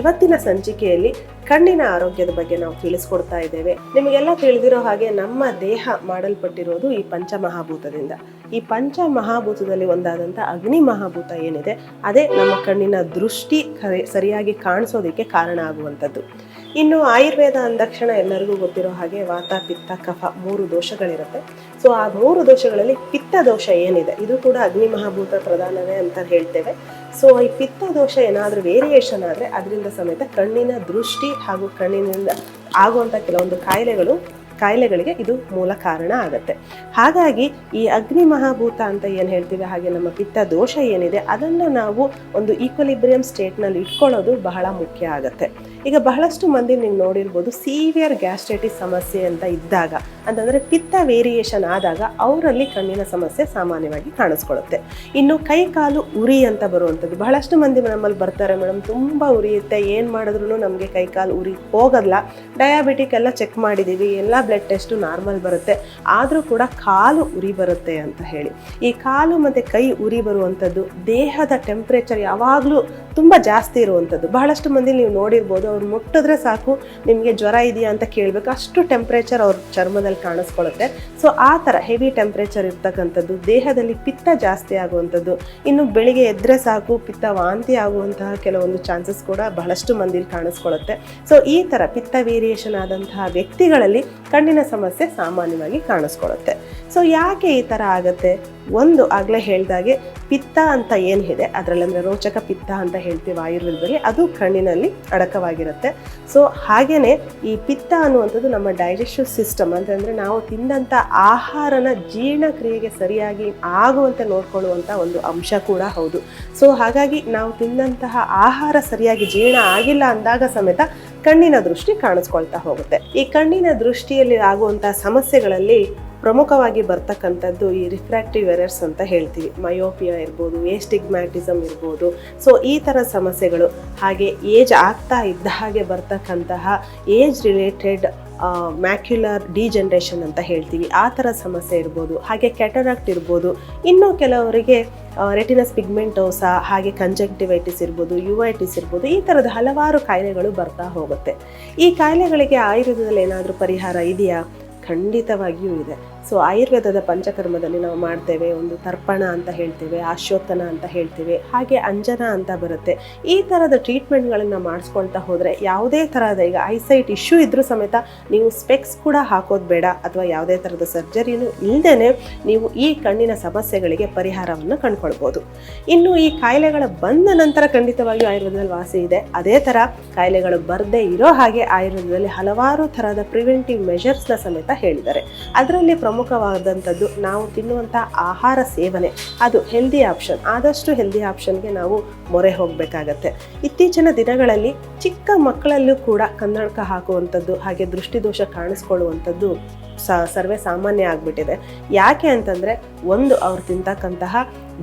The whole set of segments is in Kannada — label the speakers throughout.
Speaker 1: ಇವತ್ತಿನ ಸಂಚಿಕೆಯಲ್ಲಿ ಕಣ್ಣಿನ ಆರೋಗ್ಯದ ಬಗ್ಗೆ ನಾವು ತಿಳಿಸ್ಕೊಡ್ತಾ ಇದ್ದೇವೆ. ನಿಮಗೆಲ್ಲ ತಿಳಿದಿರೋ ಹಾಗೆ ನಮ್ಮ ದೇಹ ಮಾಡಲ್ಪಟ್ಟಿರೋದು ಈ ಪಂಚಮಹಾಭೂತದಿಂದ. ಈ ಪಂಚ ಮಹಾಭೂತದಲ್ಲಿ ಒಂದಾದಂಥ ಅಗ್ನಿ ಮಹಾಭೂತ ಏನಿದೆ, ಅದೇ ನಮ್ಮ ಕಣ್ಣಿನ ದೃಷ್ಟಿ ಸರಿಯಾಗಿ ಕಾಣಿಸೋದಕ್ಕೆ ಕಾರಣ ಆಗುವಂಥದ್ದು. ಇನ್ನು ಆಯುರ್ವೇದ ಅಂದಕ್ಷಣ ಎಲ್ಲರಿಗೂ ಗೊತ್ತಿರೋ ಹಾಗೆ ವಾತ, ಪಿತ್ತ, ಕಫ ಮೂರು ದೋಷಗಳಿರುತ್ತೆ. ಸೊ ಆ ಮೂರು ದೋಷಗಳಲ್ಲಿ ಪಿತ್ತ ದೋಷ ಏನಿದೆ? ಇದು ಕೂಡ ಅಗ್ನಿ ಮಹಾಭೂತ ಪ್ರಧಾನವೇ ಅಂತ ಹೇಳ್ತೇವೆ. ಸೊ ಈ ಪಿತ್ತ ದೋಷ ಏನಾದರೂ ವೇರಿಯೇಷನ್ ಆದರೆ ಅದರಿಂದ ಸಮೇತ ಕಣ್ಣಿನ ದೃಷ್ಟಿ ಹಾಗೂ ಕಣ್ಣಿನಿಂದ ಆಗುವಂಥ ಕೆಲವೊಂದು ಕಾಯಿಲೆಗಳು, ಕಾಯಿಲೆಗಳಿಗೆ ಇದು ಮೂಲ ಕಾರಣ ಆಗುತ್ತೆ. ಹಾಗಾಗಿ ಈ ಅಗ್ನಿ ಮಹಾಭೂತ ಅಂತ ಏನು ಹೇಳ್ತೀವಿ? ಹಾಗೆ ನಮ್ಮ ಪಿತ್ತ ದೋಷ ಏನಿದೆ? ಅದನ್ನು ನಾವು ಒಂದು ಈಕ್ವಲಿಬ್ರಿಯಂ ಸ್ಟೇಟ್ನಲ್ಲಿ ಇಟ್ಕೊಳ್ಳೋದು ಬಹಳ ಮುಖ್ಯ ಆಗುತ್ತೆ. ಈಗ ಬಹಳಷ್ಟು ಮಂದಿ ನೀವು ನೋಡಿರ್ಬೋದು ಸೀವಿಯರ್ ಗ್ಯಾಸ್ಟ್ರೈಟಿಸ್ ಸಮಸ್ಯೆ ಅಂತ ಇದ್ದಾಗ, ಅಂತಂದರೆ ಪಿತ್ತ ವೇರಿಯೇಷನ್ ಆದಾಗ ಅವರಲ್ಲಿ ಕಣ್ಣಿನ ಸಮಸ್ಯೆ ಸಾಮಾನ್ಯವಾಗಿ ಕಾಣಿಸ್ಕೊಳ್ಳುತ್ತೆ. ಇನ್ನು ಕೈ ಕಾಲು ಉರಿ ಅಂತ ಬರುವಂಥದ್ದು, ಬಹಳಷ್ಟು ಮಂದಿ ನಮ್ಮಲ್ಲಿ ಬರ್ತಾರೆ ಮೇಡಮ್, ತುಂಬ ಉರಿಯುತ್ತೆ, ಏನು ಮಾಡಿದ್ರು ನಮಗೆ ಕೈ ಕಾಲು ಉರಿ ಹೋಗಲ್ಲ. ಡಯಾಬಿಟಿಕ್ ಎಲ್ಲ ಚೆಕ್ ಮಾಡಿದ್ದೀವಿ ಎಲ್ಲ ಬ್ಲಡ್ ಟೆಸ್ಟು ನಾರ್ಮಲ್ ಬರುತ್ತೆ, ಆದರೂ ಕೂಡ ಕಾಲು ಉರಿ ಬರುತ್ತೆ ಅಂತ ಹೇಳಿ. ಈ ಕಾಲು ಮತ್ತು ಕೈ ಉರಿ ಬರುವಂಥದ್ದು, ದೇಹದ ಟೆಂಪ್ರೇಚರ್ ಯಾವಾಗಲೂ ತುಂಬ ಜಾಸ್ತಿ ಇರುವಂಥದ್ದು. ಬಹಳಷ್ಟು ಮಂದಿ ನೀವು ನೋಡಿರ್ಬೋದು ಅವ್ರು ಮುಟ್ಟಿದ್ರೆ ಸಾಕು, ನಿಮಗೆ ಜ್ವರ ಇದೆಯಾ ಅಂತ ಕೇಳಬೇಕು. ಅಷ್ಟು ಟೆಂಪ್ರೇಚರ್ ಅವ್ರ ಚರ್ಮದಲ್ಲಿ ಕಾಣಿಸ್ಕೊಳ್ಳುತ್ತೆ. ಸೊ ಆ ಥರ ಹೆವಿ ಟೆಂಪ್ರೇಚರ್ ಇರ್ತಕ್ಕಂಥದ್ದು, ದೇಹದಲ್ಲಿ ಪಿತ್ತ ಜಾಸ್ತಿ ಆಗುವಂಥದ್ದು, ಇನ್ನು ಬೆಳಿಗ್ಗೆ ಎದ್ದರೆ ಸಾಕು, ಪಿತ್ತ ವಾಂತಿ ಆಗುವಂತಹ ಕೆಲವೊಂದು ಚಾನ್ಸಸ್ ಕೂಡ ಬಹಳಷ್ಟು ಮಂದಿಲಿ ಕಾಣಿಸ್ಕೊಳ್ಳುತ್ತೆ. ಸೊ ಈ ಥರ ಪಿತ್ತ ವೇರಿಯೇಷನ್ ಆದಂತಹ ವ್ಯಕ್ತಿಗಳಲ್ಲಿ ಕಣ್ಣಿನ ಸಮಸ್ಯೆ ಸಾಮಾನ್ಯವಾಗಿ ಕಾಣಿಸ್ಕೊಳ್ಳುತ್ತೆ. ಸೊ ಯಾಕೆ ಈ ಥರ ಆಗುತ್ತೆ? ಒಂದು ಆಗಲೇ ಹೇಳಿದಾಗೆ ಪಿತ್ತ ಅಂತ ಏನಿದೆ, ಅದರಲ್ಲಿ ಅಂದರೆ ರೋಚಕ ಪಿತ್ತ ಅಂತ ಹೇಳ್ತೀವಿ ಆಯುರ್ವೇದದಲ್ಲಿ, ಅದು ಕಣ್ಣಿನಲ್ಲಿ ಅಡಕವಾಗಿರುತ್ತೆ. ಸೊ ಹಾಗೆಯೇ ಈ ಪಿತ್ತ ಅನ್ನುವಂಥದ್ದು ನಮ್ಮ ಡೈಜೆಸ್ಟಿವ್ ಸಿಸ್ಟಮ್ ಅಂತಂದರೆ ನಾವು ತಿಂದಂಥ ಆಹಾರನ ಜೀರ್ಣಕ್ರಿಯೆಗೆ ಸರಿಯಾಗಿ ಆಗುವಂತೆ ನೋಡ್ಕೊಳ್ಳುವಂಥ ಒಂದು ಅಂಶ ಕೂಡ ಹೌದು. ಸೊ ಹಾಗಾಗಿ ನಾವು ತಿಂದಂತಹ ಆಹಾರ ಸರಿಯಾಗಿ ಜೀರ್ಣ ಆಗಿಲ್ಲ ಅಂದಾಗ ಸಮೇತ ಕಣ್ಣಿನ ದೃಷ್ಟಿ ಕಾಣಿಸ್ಕೊಳ್ತಾ ಹೋಗುತ್ತೆ. ಈ ಕಣ್ಣಿನ ದೃಷ್ಟಿಯಲ್ಲಿ ಆಗುವಂಥ ಸಮಸ್ಯೆಗಳಲ್ಲಿ ಪ್ರಮುಖವಾಗಿ ಬರ್ತಕ್ಕಂಥದ್ದು ಈ ರಿಫ್ರಾಕ್ಟಿವ್ ಎರರ್ಸ್ ಅಂತ ಹೇಳ್ತೀವಿ. ಮಯೋಪಿಯಾ ಇರ್ಬೋದು ಏಸ್ಟಿಗ್ಮ್ಯಾಟಿಸಮ್ ಇರ್ಬೋದು. ಸೊ ಈ ಥರ ಸಮಸ್ಯೆಗಳು ಹಾಗೆ ಏಜ್ ಆಗ್ತಾ ಇದ್ದ ಹಾಗೆ ಬರ್ತಕ್ಕಂತಹ ಏಜ್ ರಿಲೇಟೆಡ್ ಮ್ಯಾಕ್ಯುಲರ್ ಡಿಜನ್ರೇಷನ್ ಅಂತ ಹೇಳ್ತೀವಿ. ಆ ಥರ ಸಮಸ್ಯೆ ಇರ್ಬೋದು. ಹಾಗೆ ಕ್ಯಾಟರಾಕ್ಟ್ ಇರ್ಬೋದು. ಇನ್ನೂ ಕೆಲವರಿಗೆ ರೆಟಿನಸ್ ಪಿಗ್ಮೆಂಟೋಸಾ ಹಾಗೆ ಕಂಜಂಕ್ಟಿವೈಟಿಸ್ ಇರ್ಬೋದು ಯುವೈಟಿಸ್ ಇರ್ಬೋದು, ಈ ಥರದ ಹಲವಾರು ಕಾಯಿಲೆಗಳು ಬರ್ತಾ ಹೋಗುತ್ತೆ. ಈ ಕಾಯಿಲೆಗಳಿಗೆ ಆಯುರ್ವೇದದಲ್ಲಿ ಏನಾದರೂ ಪರಿಹಾರ ಇದೆಯಾ? ಖಂಡಿತವಾಗಿಯೂ ಇದೆ. ಸೊ ಆಯುರ್ವೇದದ ಪಂಚಕರ್ಮದಲ್ಲಿ ನಾವು ಮಾಡ್ತೇವೆ, ಒಂದು ತರ್ಪಣ ಅಂತ ಹೇಳ್ತೇವೆ ಆಶ್ಯೋತ್ತನ ಅಂತ ಹೇಳ್ತೇವೆ, ಹಾಗೆ ಅಂಜನ ಅಂತ ಬರುತ್ತೆ. ಈ ಥರದ ಟ್ರೀಟ್ಮೆಂಟ್ಗಳನ್ನು ಮಾಡಿಸ್ಕೊಳ್ತಾ ಹೋದರೆ ಯಾವುದೇ ಥರದ ಈಗ ಐಸೈಟ್ ಇಶ್ಯೂ ಇದ್ದರೂ ಸಮೇತ ನೀವು ಸ್ಪೆಕ್ಸ್ ಕೂಡ ಹಾಕೋದು ಬೇಡ, ಅಥವಾ ಯಾವುದೇ ಥರದ ಸರ್ಜರಿನೂ ಇಲ್ಲದೇ ನೀವು ಈ ಕಣ್ಣಿನ ಸಮಸ್ಯೆಗಳಿಗೆ ಪರಿಹಾರವನ್ನು ಕಂಡುಕೊಳ್ಬೋದು. ಇನ್ನು ಈ ಕಾಯಿಲೆಗಳ ಬಂದ ನಂತರ ಖಂಡಿತವಾಗಿಯೂ ಆಯುರ್ವೇದದಲ್ಲಿ ವಾಸಿ ಇದೆ. ಅದೇ ಥರ ಕಾಯಿಲೆಗಳು ಬರದೇ ಇರೋ ಹಾಗೆ ಆಯುರ್ವೇದದಲ್ಲಿ ಹಲವಾರು ಥರದ ಪ್ರಿವೆಂಟಿವ್ ಮೆಷರ್ಸ್ನ ಸಮೇತ ಹೇಳಿದ್ದಾರೆ. ಅದರಲ್ಲಿ ಪ್ರಮುಖವಾದಂಥದ್ದು ನಾವು ತಿನ್ನುವಂಥ ಆಹಾರ ಸೇವನೆ. ಅದು ಹೆಲ್ದಿ ಆಪ್ಷನ್ ಆದಷ್ಟು ಹೆಲ್ದಿ ಆಪ್ಷನ್ಗೆ ನಾವು ಮೊರೆ ಹೋಗಬೇಕಾಗತ್ತೆ. ಇತ್ತೀಚಿನ ದಿನಗಳಲ್ಲಿ ಚಿಕ್ಕ ಮಕ್ಕಳಲ್ಲೂ ಕೂಡ ಕನ್ನಡಕ ಹಾಕುವಂಥದ್ದು, ಹಾಗೆ ದೃಷ್ಟಿದೋಷ ಕಾಣಿಸ್ಕೊಳ್ಳುವಂಥದ್ದು ಸ ಸರ್ವೇ ಸಾಮಾನ್ಯ ಆಗಿಬಿಟ್ಟಿದೆ. ಯಾಕೆ ಅಂತಂದರೆ ಒಂದು ಅವ್ರು ತಿಂತಕ್ಕಂತಹ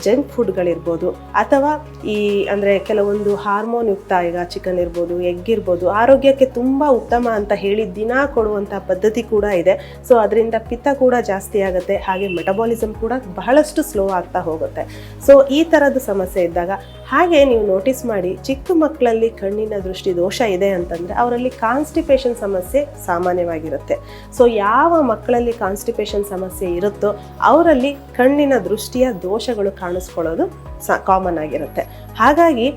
Speaker 1: ಜಂಕ್ ಫುಡ್ಗಳಿರ್ಬೋದು, ಅಥವಾ ಈ ಅಂದರೆ ಕೆಲವೊಂದು ಹಾರ್ಮೋನ್ ಯುಕ್ತ ಈಗ ಚಿಕನ್ ಇರ್ಬೋದು, ಎಗ್ ಇರ್ಬೋದು, ಆರೋಗ್ಯಕ್ಕೆ ತುಂಬ ಉತ್ತಮ ಅಂತ ಹೇಳಿ ದಿನ ಕೊಡುವಂಥ ಪದ್ಧತಿ ಕೂಡ ಇದೆ. ಸೊ, ಅದರಿಂದ ಪಿತ್ತ ಕೂಡ ಜಾಸ್ತಿ ಆಗುತ್ತೆ, ಹಾಗೆ ಮೆಟಬಾಲಿಸಮ್ ಕೂಡ ಬಹಳಷ್ಟು ಸ್ಲೋ ಆಗ್ತಾ ಹೋಗುತ್ತೆ. ಸೊ, ಈ ಥರದ ಸಮಸ್ಯೆ ಇದ್ದಾಗ ಹಾಗೆ ನೀವು ನೋಟಿಸ್ ಮಾಡಿ ಚಿಕ್ಕ ಮಕ್ಕಳಲ್ಲಿ ಕಣ್ಣಿನ ದೃಷ್ಟಿ ದೋಷ ಇದೆ ಅಂತಂದರೆ ಅವರಲ್ಲಿ ಕಾನ್ಸ್ಟಿಪೇಷನ್ ಸಮಸ್ಯೆ ಸಾಮಾನ್ಯವಾಗಿರುತ್ತೆ. ಸೊ ಯಾವ ಮಕ್ಕಳಲ್ಲಿ ಕಾನ್ಸ್ಟಿಪೇಷನ್ ಸಮಸ್ಯೆ ಇರುತ್ತೋ ಅವರಲ್ಲಿ ಕಣ್ಣಿನ ದೃಷ್ಟಿಯ ದೋಷಗಳು ಕಾಣಿಸ್ಕೊಳ್ಳೋದು ಸ ಕಾಮನ್ ಆಗಿರುತ್ತೆ. ಹಾಗಾಗಿ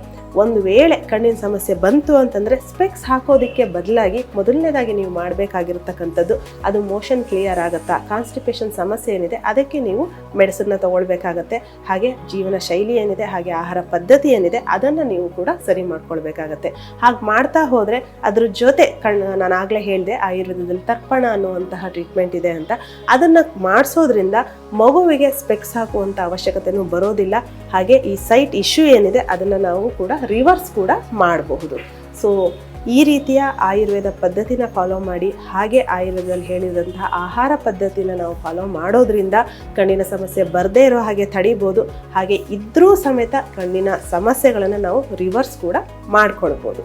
Speaker 1: ಒಂದು ವೇಳೆ ಕಣ್ಣಿನ ಸಮಸ್ಯೆ ಬಂತು ಅಂತಂದರೆ ಸ್ಪೆಕ್ಸ್ ಹಾಕೋದಕ್ಕೆ ಬದಲಾಗಿ ಮೊದಲನೇದಾಗಿ ನೀವು ಮಾಡಬೇಕಾಗಿರ್ತಕ್ಕಂಥದ್ದು, ಅದು ಮೋಷನ್ ಕ್ಲಿಯರ್ ಆಗುತ್ತಾ? ಕಾನ್ಸ್ಟಿಪೇಷನ್ ಸಮಸ್ಯೆ ಏನಿದೆ, ಅದಕ್ಕೆ ನೀವು ಮೆಡಿಸನ್ನ ತೊಗೊಳ್ಬೇಕಾಗತ್ತೆ. ಹಾಗೆ ಜೀವನ ಶೈಲಿ ಏನಿದೆ, ಹಾಗೆ ಆಹಾರ ಪದ್ಧತಿ ಏನಿದೆ, ಅದನ್ನು ನೀವು ಕೂಡ ಸರಿ ಮಾಡ್ಕೊಳ್ಬೇಕಾಗತ್ತೆ. ಹಾಗೆ ಮಾಡ್ತಾ ಹೋದರೆ ಅದ್ರ ಜೊತೆ ಕಣ್ಣು ನಾನು ಆಗಲೇ ಹೇಳಿದೆ, ಆಯುರ್ವೇದದಲ್ಲಿ ತರ್ಪಣ ಅನ್ನುವಂತಹ ಟ್ರೀಟ್ಮೆಂಟ್ ಇದೆ ಅಂತ. ಅದನ್ನು ಮಾಡಿಸೋದ್ರಿಂದ ಮಗುವಿಗೆ ಸ್ಪೆಕ್ಸ್ ಹಾಕುವಂಥ ಅವಶ್ಯಕತೆಯೂ ಬರೋದಿಲ್ಲ. ಹಾಗೆ ಈ ಸೈಟ್ ಇಶ್ಯೂ ಏನಿದೆ, ಅದನ್ನು ನಾವು ಕೂಡ ರಿವರ್ಸ್ ಕೂಡ ಮಾಡಬಹುದು. ಸೊ ಈ ರೀತಿಯ ಆಯುರ್ವೇದ ಪದ್ಧತಿನ ಫಾಲೋ ಮಾಡಿ, ಹಾಗೆ ಆಯುರ್ವೇದದಲ್ಲಿ ಹೇಳಿದಂತಹ ಆಹಾರ ಪದ್ಧತಿನ ನಾವು ಫಾಲೋ ಮಾಡೋದ್ರಿಂದ ಕಣ್ಣಿನ ಸಮಸ್ಯೆ ಬರದೇ ಇರೋ ಹಾಗೆ ತಡಿಬೋದು. ಹಾಗೆ ಇದ್ರೂ ಸಮೇತ ಕಣ್ಣಿನ ಸಮಸ್ಯೆಗಳನ್ನು ನಾವು ರಿವರ್ಸ್ ಕೂಡ ಮಾಡ್ಕೊಳ್ಬೋದು.